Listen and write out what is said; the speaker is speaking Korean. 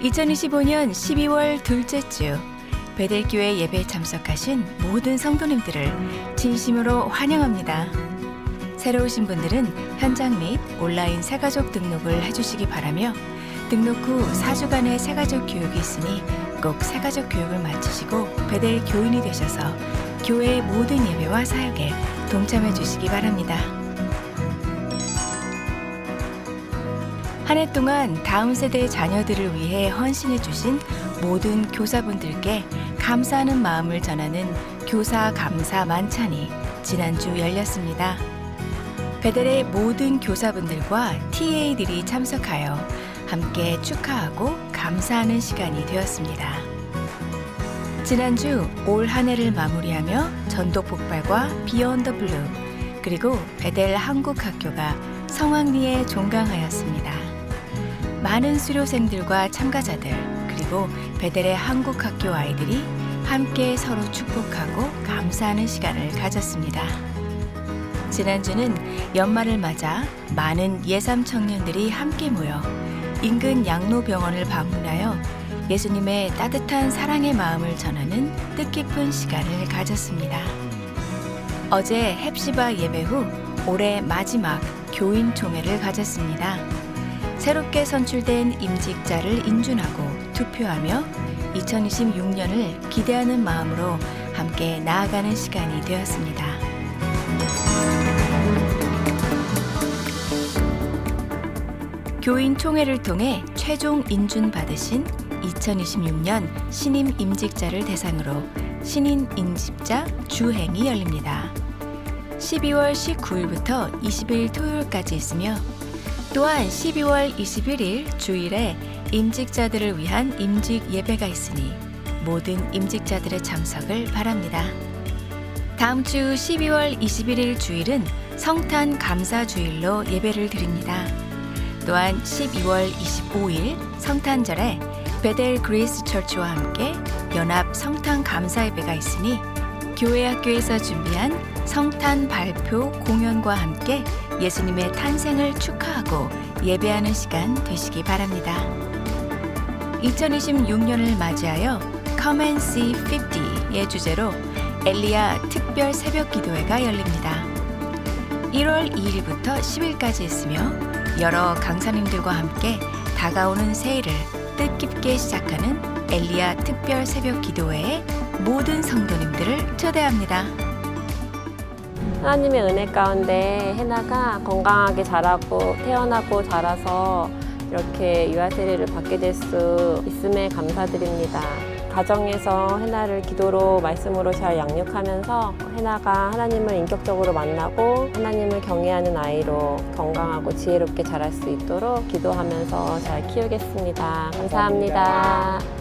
2025년 12월 둘째 주 베델교회 예배에 참석하신 모든 성도님들을 진심으로 환영합니다. 새로 오신 분들은 현장 및 온라인 새가족 등록을 해주시기 바라며 등록 후 4주간의 새가족 교육이 있으니 꼭 새가족 교육을 마치시고 베델 교인이 되셔서 교회의 모든 예배와 사역에 동참해 주시기 바랍니다. 한 해 동안 다음 세대의 자녀들을 위해 헌신해 주신 모든 교사분들께 감사하는 마음을 전하는 교사 감사 만찬이 지난주 열렸습니다. 베델의 모든 교사분들과 TA들이 참석하여 함께 축하하고 감사하는 시간이 되었습니다. 지난주 올 한 해를 마무리하며 전도 폭발과 비욘더 블루 그리고 베델 한국학교가 성황리에 종강하였습니다. 많은 수료생들과 참가자들 그리고 베델의 한국 학교 아이들이 함께 서로 축복하고 감사하는 시간을 가졌습니다. 지난주는 연말을 맞아 많은 예삼 청년들이 함께 모여 인근 양로병원을 방문하여 예수님의 따뜻한 사랑의 마음을 전하는 뜻깊은 시간을 가졌습니다. 어제 헵시바 예배 후 올해 마지막 교인 총회를 가졌습니다. 새롭게 선출된 임직자를 인준하고 투표하며 2026년을 기대하는 마음으로 함께 나아가는 시간이 되었습니다. 교인 총회를 통해 최종 인준 받으신 2026년 신임 임직자를 대상으로 신인 임직자 주행이 열립니다. 12월 19일부터 20일 토요일까지 있으며 또한 12월 21일 주일에 임직자들을 위한 임직 예배가 있으니 모든 임직자들의 참석을 바랍니다. 다음 주 12월 21일 주일은 성탄 감사 주일로 예배를 드립니다. 또한 12월 25일 성탄절에 베델 그레이스 처치와 함께 연합 성탄 감사 예배가 있으니 교회 학교에서 준비한 성탄 발표 공연과 함께 예수님의 탄생을 축하하고 예배하는 시간 되시기 바랍니다. 2026년을 맞이하여 Come and See 50의 주제로 엘리야 특별 새벽 기도회가 열립니다. 1월 2일부터 10일까지 있으며 여러 강사님들과 함께 다가오는 새해를 뜻깊게 시작하는 엘리야 특별 새벽 기도회에 모든 성도님들을 초대합니다. 하나님의 은혜 가운데 해나가 건강하게 자라고 태어나고 자라서 이렇게 유아 세례를 받게 될 수 있음에 감사드립니다. 가정에서 해나를 기도로 말씀으로 잘 양육하면서 해나가 하나님을 인격적으로 만나고 하나님을 경외하는 아이로 건강하고 지혜롭게 자랄 수 있도록 기도하면서 잘 키우겠습니다. 감사합니다.